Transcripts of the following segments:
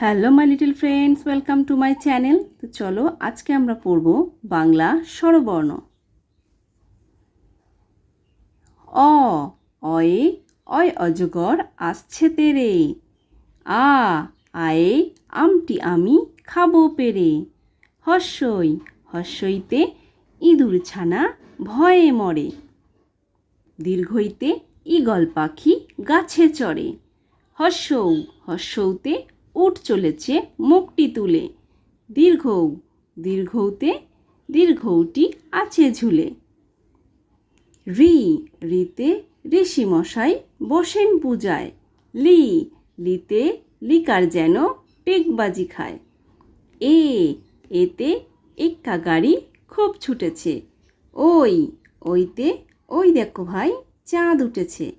Hello my little friends welcome to my channel তো চলো, আজকে আমরা পড়ব বাংলা স্বরবর্ণ। অ, অয়ে, অয় অজগর আসছে তেরে। আ, আয়ে, আমটি আমি খাব পেরে। হস্যই, হস্যইতে ইঁদুর ছানা ভয়ে মরে। দীর্ঘইতে ঈগল পাখি গাছে চড়ে। হস্যৌ হস্যৌতে উট চলেছে মুখটি তুলে। দীর্ঘৌ দীর্ঘৌতে দীর্ঘৌটি আছে ঝুলে। রি, রিতে ঋষি মশাই বসেন পূজায়। লি, লিতে লিকার যেন টেকবাজি খায়। এ, এতে এক্কা গাড়ি খুব ছুটেছে। ওই, ওইতে, ওই দেখো ভাই, চাঁদ উঠেছে।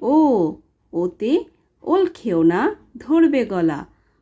ও, ওতে ওল খেও না ধরবে গলা।